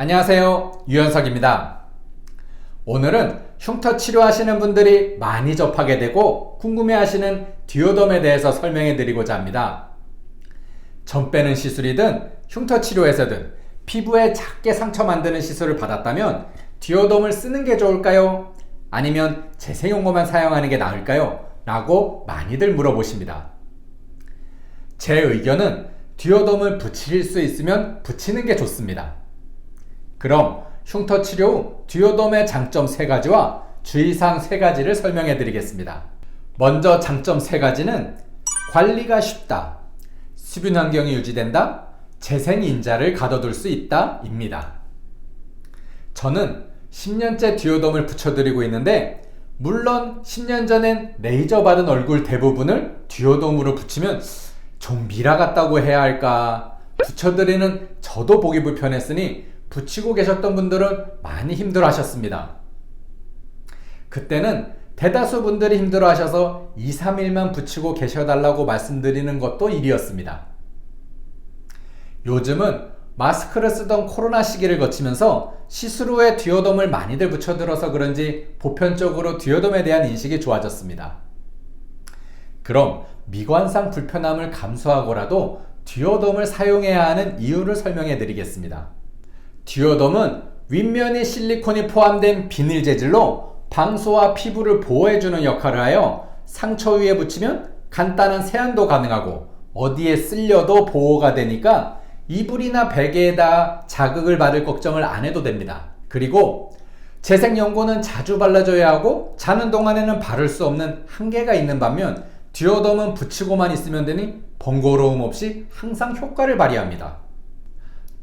안녕하세요. 유현석입니다. 오늘은 흉터 치료하시는 분들이 많이 접하게 되고 궁금해하시는 디오덤에 대해서 설명해 드리고자 합니다. 점 빼는 시술이든 흉터 치료에서든 피부에 작게 상처 만드는 시술을 받았다면 디오덤을 쓰는 게 좋을까요? 아니면 재생용고만 사용하는 게 나을까요? 라고 많이들 물어보십니다. 제 의견은 디오덤을 붙일 수 있으면 붙이는 게 좋습니다. 그럼 흉터 치료 후 듀오덤의 장점 3가지와 주의사항 3가지를 설명해 드리겠습니다. 먼저 장점 3가지는 관리가 쉽다, 수분 환경이 유지된다, 재생 인자를 가둬둘 수 있다 입니다. 저는 10년째 듀오덤을 붙여드리고 있는데 물론 10년 전엔 레이저 받은 얼굴 대부분을 듀오덤으로 붙이면 좀 미라 같다고 해야 할까 붙여드리는 저도 보기 불편했으니 붙이고 계셨던 분들은 많이 힘들어 하셨습니다. 그때는 대다수 분들이 힘들어 하셔서 2, 3일만 붙이고 계셔달라고 말씀드리는 것도 일이었습니다. 요즘은 마스크를 쓰던 코로나 시기를 거치면서 시술 후에 듀오덤을 많이들 붙여들어서 그런지 보편적으로 듀오덤에 대한 인식이 좋아졌습니다. 그럼 미관상 불편함을 감수하고라도 듀오덤을 사용해야 하는 이유를 설명해 드리겠습니다. 듀오덤은 윗면에 실리콘이 포함된 비닐 재질로 방수와 피부를 보호해주는 역할을 하여 상처 위에 붙이면 간단한 세안도 가능하고 어디에 쓸려도 보호가 되니까 이불이나 베개에다 자극을 받을 걱정을 안 해도 됩니다. 그리고 재생 연고는 자주 발라줘야 하고 자는 동안에는 바를 수 없는 한계가 있는 반면 듀오덤은 붙이고만 있으면 되니 번거로움 없이 항상 효과를 발휘합니다.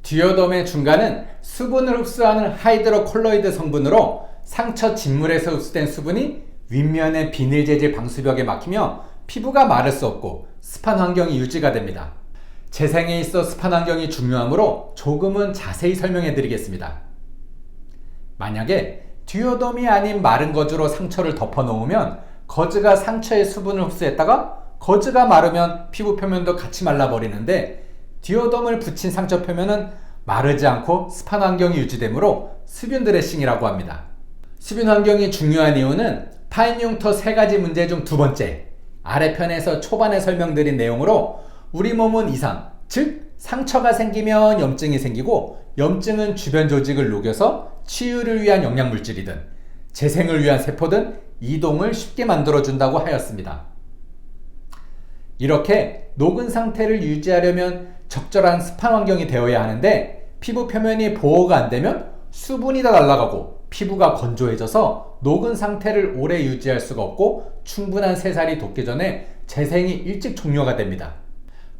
듀오덤의 중간은 수분을 흡수하는 하이드로콜로이드 성분으로 상처 진물에서 흡수된 수분이 윗면의 비닐 재질 방수벽에 막히며 피부가 마를 수 없고 습한 환경이 유지가 됩니다. 재생에 있어 습한 환경이 중요하므로 조금은 자세히 설명해 드리겠습니다. 만약에 듀오덤이 아닌 마른 거즈로 상처를 덮어 놓으면 거즈가 상처의 수분을 흡수했다가 거즈가 마르면 피부 표면도 같이 말라버리는데 디오덤을 붙인 상처 표면은 마르지 않고 습한 환경이 유지되므로 수분 드레싱이라고 합니다. 수분 환경이 중요한 이유는 파인융터 세 가지 문제 중 두 번째 아래편에서 초반에 설명드린 내용으로 우리 몸은 이상, 즉 상처가 생기면 염증이 생기고 염증은 주변 조직을 녹여서 치유를 위한 영양물질이든 재생을 위한 세포든 이동을 쉽게 만들어준다고 하였습니다. 이렇게 녹은 상태를 유지하려면 적절한 습한 환경이 되어야 하는데 피부 표면이 보호가 안 되면 수분이 다 날아가고 피부가 건조해져서 녹은 상태를 오래 유지할 수가 없고 충분한 세살이 돋기 전에 재생이 일찍 종료가 됩니다.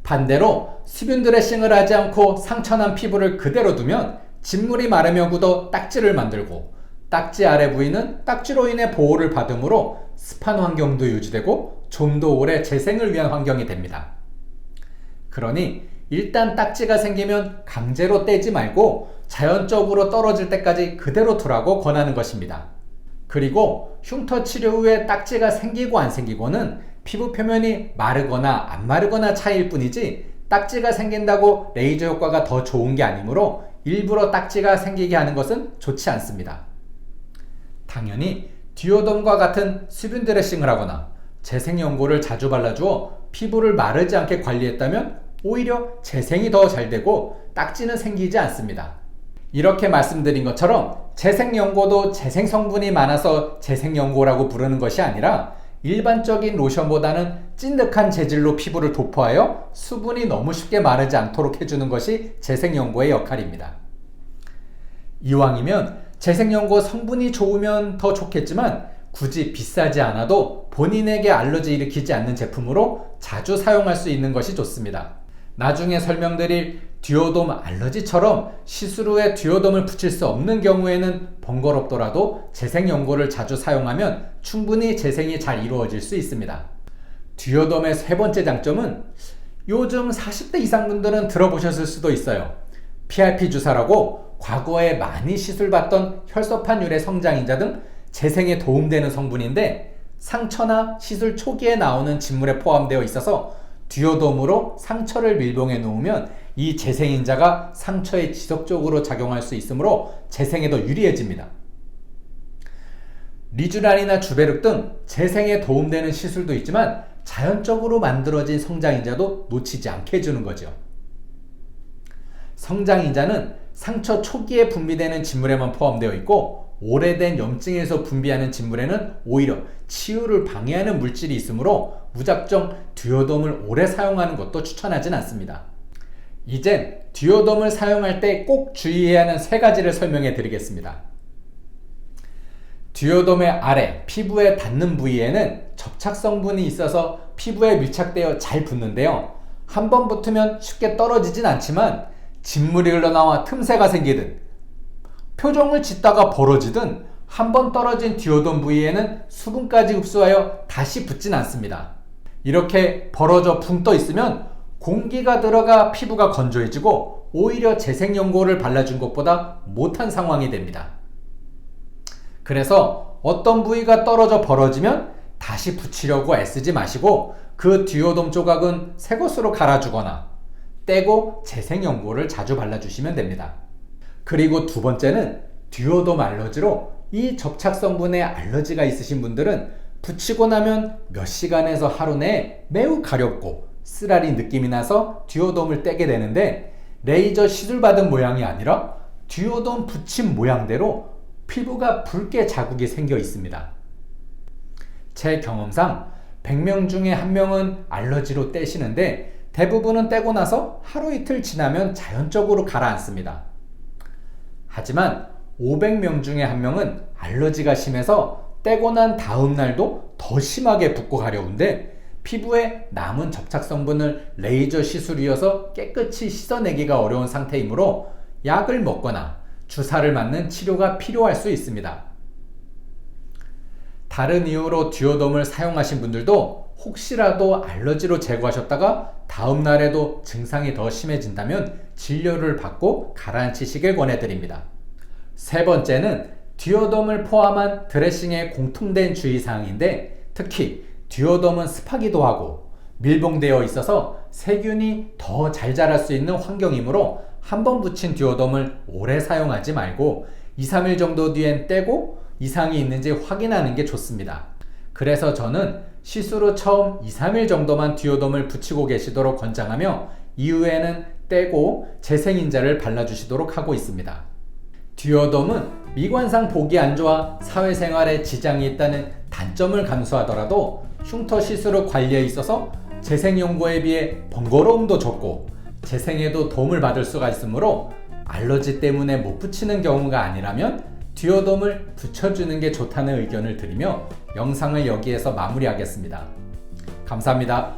반대로 수분 드레싱을 하지 않고 상처난 피부를 그대로 두면 진물이 마르며 굳어 딱지를 만들고 딱지 아래 부위는 딱지로 인해 보호를 받으므로 습한 환경도 유지되고 좀 더 오래 재생을 위한 환경이 됩니다. 그러니 일단 딱지가 생기면 강제로 떼지 말고 자연적으로 떨어질 때까지 그대로 두라고 권하는 것입니다. 그리고 흉터 치료 후에 딱지가 생기고 안 생기고는 피부 표면이 마르거나 안 마르거나 차이일 뿐이지 딱지가 생긴다고 레이저 효과가 더 좋은 게 아니므로 일부러 딱지가 생기게 하는 것은 좋지 않습니다. 당연히 듀오덤과 같은 수분 드레싱을 하거나 재생 연고를 자주 발라주어 피부를 마르지 않게 관리했다면 오히려 재생이 더 잘 되고 딱지는 생기지 않습니다. 이렇게 말씀드린 것처럼 재생연고도 재생 성분이 많아서 재생연고라고 부르는 것이 아니라 일반적인 로션보다는 찐득한 재질로 피부를 도포하여 수분이 너무 쉽게 마르지 않도록 해주는 것이 재생연고의 역할입니다. 이왕이면 재생연고 성분이 좋으면 더 좋겠지만 굳이 비싸지 않아도 본인에게 알러지 일으키지 않는 제품으로 자주 사용할 수 있는 것이 좋습니다. 나중에 설명드릴 듀오돔 알러지처럼 시술 후에 듀오돔을 붙일 수 없는 경우에는 번거롭더라도 재생 연고를 자주 사용하면 충분히 재생이 잘 이루어질 수 있습니다. 듀오돔의 세 번째 장점은 요즘 40대 이상 분들은 들어보셨을 수도 있어요. PRP 주사라고 과거에 많이 시술받던 혈소판 유래 성장인자 등 재생에 도움되는 성분인데 상처나 시술 초기에 나오는 진물에 포함되어 있어서 듀오돔으로 상처를 밀봉해 놓으면 이 재생인자가 상처에 지속적으로 작용할 수 있으므로 재생에 더 유리해집니다. 리주란이나 주베륵 등 재생에 도움되는 시술도 있지만 자연적으로 만들어진 성장인자도 놓치지 않게 해주는 거죠. 성장인자는 상처 초기에 분비되는 진물에만 포함되어 있고 오래된 염증에서 분비하는 진물에는 오히려 치유를 방해하는 물질이 있으므로 무작정 듀오돔을 오래 사용하는 것도 추천하진 않습니다. 이젠 듀오돔을 사용할 때 꼭 주의해야 하는 세 가지를 설명해 드리겠습니다. 듀오돔의 아래 피부에 닿는 부위에는 접착 성분이 있어서 피부에 밀착되어 잘 붙는데요. 한 번 붙으면 쉽게 떨어지진 않지만 진물이 흘러나와 틈새가 생기든 표정을 짓다가 벌어지든 한 번 떨어진 듀오돔 부위에는 수분까지 흡수하여 다시 붙진 않습니다. 이렇게 벌어져 붕 떠 있으면 공기가 들어가 피부가 건조해지고 오히려 재생 연고를 발라준 것보다 못한 상황이 됩니다. 그래서 어떤 부위가 떨어져 벌어지면 다시 붙이려고 애쓰지 마시고 그 듀오돔 조각은 새 것으로 갈아주거나 떼고 재생 연고를 자주 발라주시면 됩니다. 그리고 두 번째는 듀오돔 알러지로 이 접착 성분에 알러지가 있으신 분들은 붙이고 나면 몇 시간에서 하루 내에 매우 가렵고 쓰라리 느낌이 나서 듀오돔을 떼게 되는데 레이저 시술 받은 모양이 아니라 듀오돔 붙인 모양대로 피부가 붉게 자국이 생겨 있습니다. 제 경험상 100명 중에 한 명은 알러지로 떼시는데 대부분은 떼고 나서 하루 이틀 지나면 자연적으로 가라앉습니다. 하지만 500명 중에 한 명은 알러지가 심해서 떼고 난 다음 날도 더 심하게 붓고 가려운데 피부에 남은 접착 성분을 레이저 시술이어서 깨끗이 씻어내기가 어려운 상태이므로 약을 먹거나 주사를 맞는 치료가 필요할 수 있습니다. 다른 이유로 듀오돔을 사용하신 분들도 혹시라도 알러지로 제거하셨다가 다음 날에도 증상이 더 심해진다면 진료를 받고 가라앉히시길 권해드립니다. 세 번째는 듀오돔을 포함한 드레싱의 공통된 주의사항인데 특히 듀오돔은 습하기도 하고 밀봉되어 있어서 세균이 더 잘 자랄 수 있는 환경이므로 한 번 붙인 듀오돔을 오래 사용하지 말고 2, 3일 정도 뒤엔 떼고 이상이 있는지 확인하는 게 좋습니다. 그래서 저는 후 처음 2, 3일 정도만 듀오돔을 붙이고 계시도록 권장하며 이후에는 떼고 재생인자를 발라주시도록 하고 있습니다. 듀오돔은 미관상 보기 안 좋아 사회생활에 지장이 있다는 단점을 감수하더라도 흉터 시술 후 관리에 있어서 재생 연고에 비해 번거로움도 적고 재생에도 도움을 받을 수가 있으므로 알러지 때문에 못 붙이는 경우가 아니라면 듀오돔을 붙여주는 게 좋다는 의견을 드리며 영상을 여기에서 마무리하겠습니다. 감사합니다.